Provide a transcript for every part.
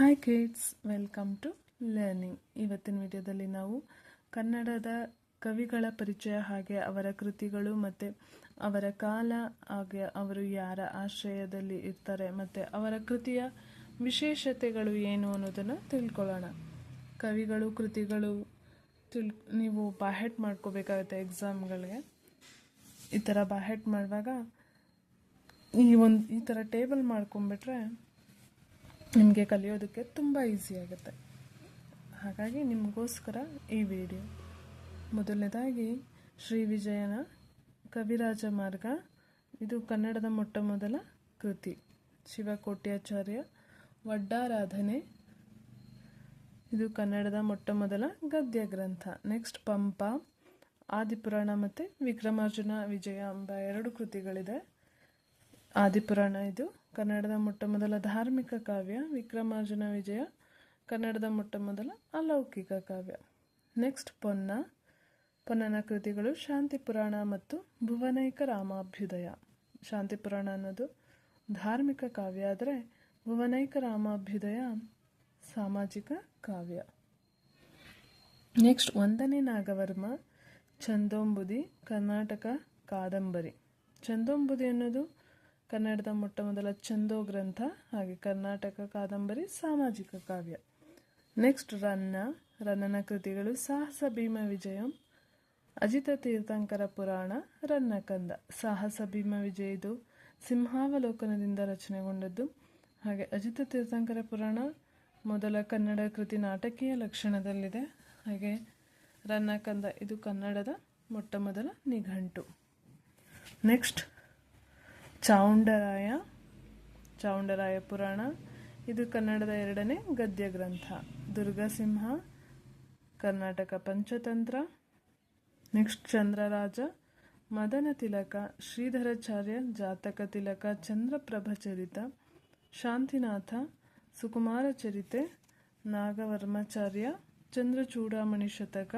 Hi kids welcome to learning ಇವತ್ತಿನ ವಿಡಿಯೋದಲ್ಲಿ ನಾವು ಕನ್ನಡದ ಕವಿಗಳ ಪರಿಚಯ, ಹಾಗೆ ಅವರ ಕೃತಿಗಳು ಮತ್ತು ಅವರ ಕಾಲ, ಹಾಗೆ ಅವರು ಯಾರ ಆಶ್ರಯದಲ್ಲಿ ಇರ್ತಾರೆ ಮತ್ತು ಅವರ ಕೃತಿಯ ವಿಶೇಷತೆಗಳು ಏನು ಅನ್ನೋದನ್ನು ತಿಳ್ಕೊಳ್ಳೋಣ. ಕವಿಗಳು, ಕೃತಿಗಳು ತಿಳ್, ನೀವು ಬಾಹೆಟ್ ಮಾಡ್ಕೋಬೇಕಾಗುತ್ತೆ ಎಕ್ಸಾಮ್ಗಳಿಗೆ ಈ ಥರ ಬಾಹೆಟ್ ಮಾಡುವಾಗ ಈ ಒಂದು, ಈ ಥರ ಟೇಬಲ್ ಮಾಡ್ಕೊಂಬಿಟ್ರೆ ನಿಮಗೆ ಕಲಿಯೋದಕ್ಕೆ ತುಂಬ ಆಗುತ್ತೆ. ಹಾಗಾಗಿ ನಿಮಗೋಸ್ಕರ ಈ ವಿಡಿಯೋ ಮೊದಲನೇದಾಗಿ ಶ್ರೀ ವಿಜಯನ ಕವಿರಾಜ ಮಾರ್ಗ. ಇದು ಕನ್ನಡದ ಮೊಟ್ಟ ಮೊದಲ ಕೃತಿ. ಶಿವಕೋಟ್ಯಾಚಾರ್ಯ ವಡ್ಡಾರಾಧನೆ. ಇದು ಕನ್ನಡದ ಮೊಟ್ಟ ಮೊದಲ ಗದ್ಯ ಗ್ರಂಥ. ನೆಕ್ಸ್ಟ್ ಪಂಪ, ಆದಿಪುರಾಣ ಮತ್ತು ವಿಕ್ರಮಾರ್ಜುನ ವಿಜಯ ಎಂಬ ಎರಡು ಕೃತಿಗಳಿದೆ. ಆದಿಪುರಾಣ ಇದು. ಕನ್ನಡದ ಮೊಟ್ಟ ಮೊದಲ ಧಾರ್ಮಿಕ ಕಾವ್ಯ, ವಿಕ್ರಮಾರ್ಜುನ ವಿಜಯ. ಕನ್ನಡದ ಮೊಟ್ಟ ಮೊದಲ ಅಲೌಕಿಕ ಕಾವ್ಯ. ನೆಕ್ಸ್ಟ್ ಪೊನ್ನ. ಪೊನ್ನನ ಕೃತಿಗಳು ಶಾಂತಿ ಪುರಾಣ ಮತ್ತು ಭುವನೈಕ ರಾಮಾಭ್ಯುದಯ. ಶಾಂತಿ ಪುರಾಣ ಅನ್ನೋದು ಧಾರ್ಮಿಕ ಕಾವ್ಯ, ಆದರೆ ಭುವನೈಕ ರಾಮಾಭ್ಯುದಯ ಸಾಮಾಜಿಕ ಕಾವ್ಯ. ನೆಕ್ಸ್ಟ್ ಒಂದನೇ ನಾಗವರ್ಮ ಚಂದೋಂಬುದಿ ಕರ್ನಾಟಕ ಕಾದಂಬರಿ. ಚಂದೋಂಬುದಿ ಅನ್ನೋದು ಕನ್ನಡದ ಮೊಟ್ಟ ಮೊದಲ ಚಂದೋ ಗ್ರಂಥ ಹಾಗೆ ಕರ್ನಾಟಕ ಕಾದಂಬರಿ ಸಾಮಾಜಿಕ ಕಾವ್ಯ. ನೆಕ್ಸ್ಟ್ ರನ್ನ, ರನ್ನನ ಕೃತಿಗಳು ಸಾಹಸ ಭೀಮ ವಿಜಯಂ, ಅಜಿತ ತೀರ್ಥಂಕರ ಪುರಾಣ ರನ್ನಕಂದ ಸಾಹಸ ಭೀಮ ವಿಜಯ ಇದು ಸಿಂಹಾವಲೋಕನದಿಂದ ರಚನೆಗೊಂಡದ್ದು. ಹಾಗೆ ಅಜಿತ ತೀರ್ಥಂಕರ ಪುರಾಣ ಮೊದಲ ಕನ್ನಡ ಕೃತಿ ನಾಟಕೀಯ ಲಕ್ಷಣದಲ್ಲಿದೆ. ಹಾಗೆ ರನ್ನಕಂದ ಇದು ಕನ್ನಡದ ಮೊಟ್ಟ ಮೊದಲ ನಿಘಂಟು. ನೆಕ್ಸ್ಟ್ ಚಾವುಂಡರಾಯ ಚಾವುಂಡರಾಯ ಪುರಾಣ, ಇದು ಕನ್ನಡದ ಎರಡನೇ ಗದ್ಯ ಗ್ರಂಥ. ದುರ್ಗಸಿಂಹ ಕರ್ನಾಟಕ ಪಂಚತಂತ್ರ, ನೆಕ್ಸ್ಟ್ ಚಂದ್ರರಾಜ, ಮದನ ತಿಲಕ, ಶ್ರೀಧರಾಚಾರ್ಯ, ಜಾತಕ ತಿಲಕ, ಚಂದ್ರಪ್ರಭ ಚರಿತ, ಶಾಂತಿನಾಥ, ಸುಕುಮಾರ ಚರಿತೆ, ನಾಗವರ್ಮಾಚಾರ್ಯ, ಚಂದ್ರಚೂಡಾಮಣಿ ಶತಕ,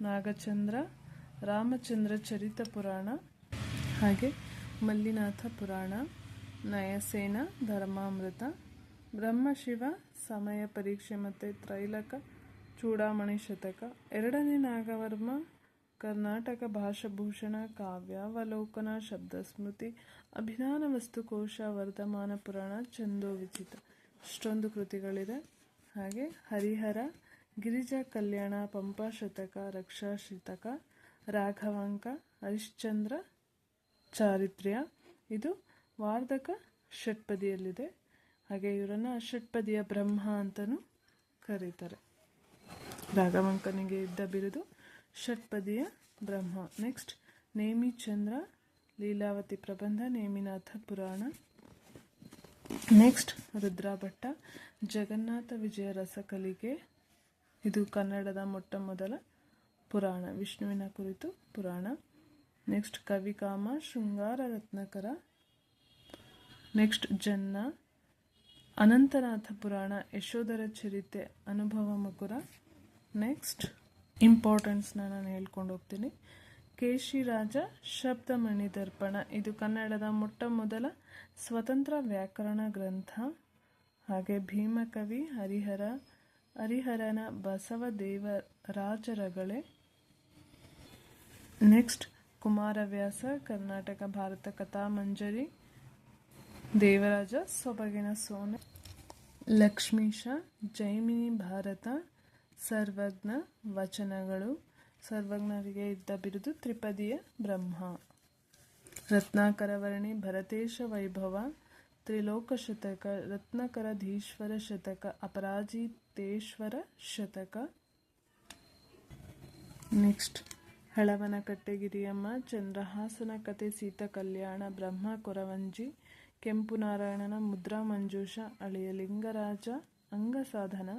ನಾಗಚಂದ್ರ, ರಾಮಚಂದ್ರ ಚರಿತ ಪುರಾಣ. ಹಾಗೆ ಮಲ್ಲಿನಾಥ ಪುರಾಣ, ನಯಸೇನ, ಧರ್ಮಾಮೃತ, ಬ್ರಹ್ಮಶಿವ, ಸಮಯ ಪರೀಕ್ಷೆ ಮತ್ತು ತ್ರೈಲಕ, ಚೂಡಾಮಣಿ ಶತಕ, ಎರಡನೇ ನಾಗವರ್ಮ, ಕರ್ನಾಟಕ ಭಾಷಾಭೂಷಣ ಕಾವ್ಯಾವಲೋಕನ ಶಬ್ದ ಸ್ಮೃತಿ ಅಭಿಧಾನ ವಸ್ತುಕೋಶ ವರ್ಧಮಾನ ಪುರಾಣ, ಚಂದೋ ವಿಚಿತ ಇಷ್ಟೊಂದು ಕೃತಿಗಳಿದೆ. ಹಾಗೆ ಹರಿಹರ, ಗಿರಿಜಾ ಕಲ್ಯಾಣ, ಪಂಪಾ ಶತಕ ರಕ್ಷಾ ಶತಕ ರಾಘವಾಂಕ, ಹರಿಶ್ಚಂದ್ರ ಚಾರಿತ್ರ್ಯ. ಇದು ವಾರ್ಧಕ ಷಟ್ಪದಿಯಲ್ಲಿದೆ. ಹಾಗೆ ಇವರನ್ನು ಷಟ್ಪದಿಯ ಬ್ರಹ್ಮ ಅಂತಲೂ ಕರೀತಾರೆ. ರಾಘವಂಕನಿಗೆ ಇದ್ದ ಬಿರುದು ಷಟ್ಪದಿಯ ಬ್ರಹ್ಮ. ನೆಕ್ಸ್ಟ್ ನೇಮಿ ಚಂದ್ರ, ಲೀಲಾವತಿ ಪ್ರಬಂಧ, ನೇಮಿನಾಥ ಪುರಾಣ. ನೆಕ್ಸ್ಟ್ ರುದ್ರಾಭಟ್ಟ, ಜಗನ್ನಾಥ ವಿಜಯ ರಸಕಲಿಗೆ. ಇದು ಕನ್ನಡದ ಮೊಟ್ಟ ಮೊದಲ ಪುರಾಣ, ವಿಷ್ಣುವಿನ ಕುರಿತು ಪುರಾಣ. ನೆಕ್ಸ್ಟ್ ಕವಿಕಾಮ ಶೃಂಗಾರ ರತ್ನಕರ ನೆಕ್ಸ್ಟ್ ಜನ್ನ ಅನಂತನಾಥ ಪುರಾಣ ಯಶೋಧರ ಚರಿತೆ ಅನುಭವ ಮಕುರ ನೆಕ್ಸ್ಟ್ ಇಂಪಾರ್ಟೆನ್ಸ್ನ ನಾನು ಹೇಳ್ಕೊಂಡು ಹೋಗ್ತೀನಿ. ಕೇಶಿರಾಜ ಶಬ್ದಮಣಿ ದರ್ಪಣ ಇದು ಕನ್ನಡದ ಮೊಟ್ಟ ಮೊದಲ ಸ್ವತಂತ್ರ ವ್ಯಾಕರಣ ಗ್ರಂಥ. ಹಾಗೆ ಭೀಮಕವಿ ಹರಿಹರ, ಹರಿಹರನ ಬಸವದೇವರಾಜರಗಳೆ ನೆಕ್ಸ್ಟ್ ಕುಮಾರವ್ಯಾಸ ಕರ್ನಾಟಕ, ಭಾರತ ಕಥಾಮಂಜರಿ ದೇವರಾಜ, ಸೊಬಗಿನ ಸೋನೆ, ಲಕ್ಷ್ಮೀಶ, ಜೈಮಿನಿ ಭಾರತ, ಸರ್ವಜ್ಞ ವಚನಗಳು, ಸರ್ವಜ್ಞರಿಗೆ ಇದ್ದ ಬಿರುದು ತ್ರಿಪದಿಯ ಬ್ರಹ್ಮ. ರತ್ನಾಕರವರ್ಣಿ ಭರತೇಶ ವೈಭವ, ತ್ರಿಲೋಕ ಶತಕ ರತ್ನಕರಧೀಶ್ವರ ಶತಕ, ಅಪರಾಜಿತೇಶ್ವರ ಶತಕ. ನೆಕ್ಸ್ಟ್ ಹಳವನ ಕಟ್ಟೆಗಿರಿಯಮ್ಮ ಚಂದ್ರಹಾಸನ ಕತೆ ಸೀತ ಕಲ್ಯಾಣ ಬ್ರಹ್ಮ ಕೊರವಂಜಿ, ಕೆಂಪು ನಾರಾಯಣನ ಮುದ್ರಾ ಮಂಜೂಷ, ಅಳಿಯ ಲಿಂಗರಾಜ, ಅಂಗಸಾಧನ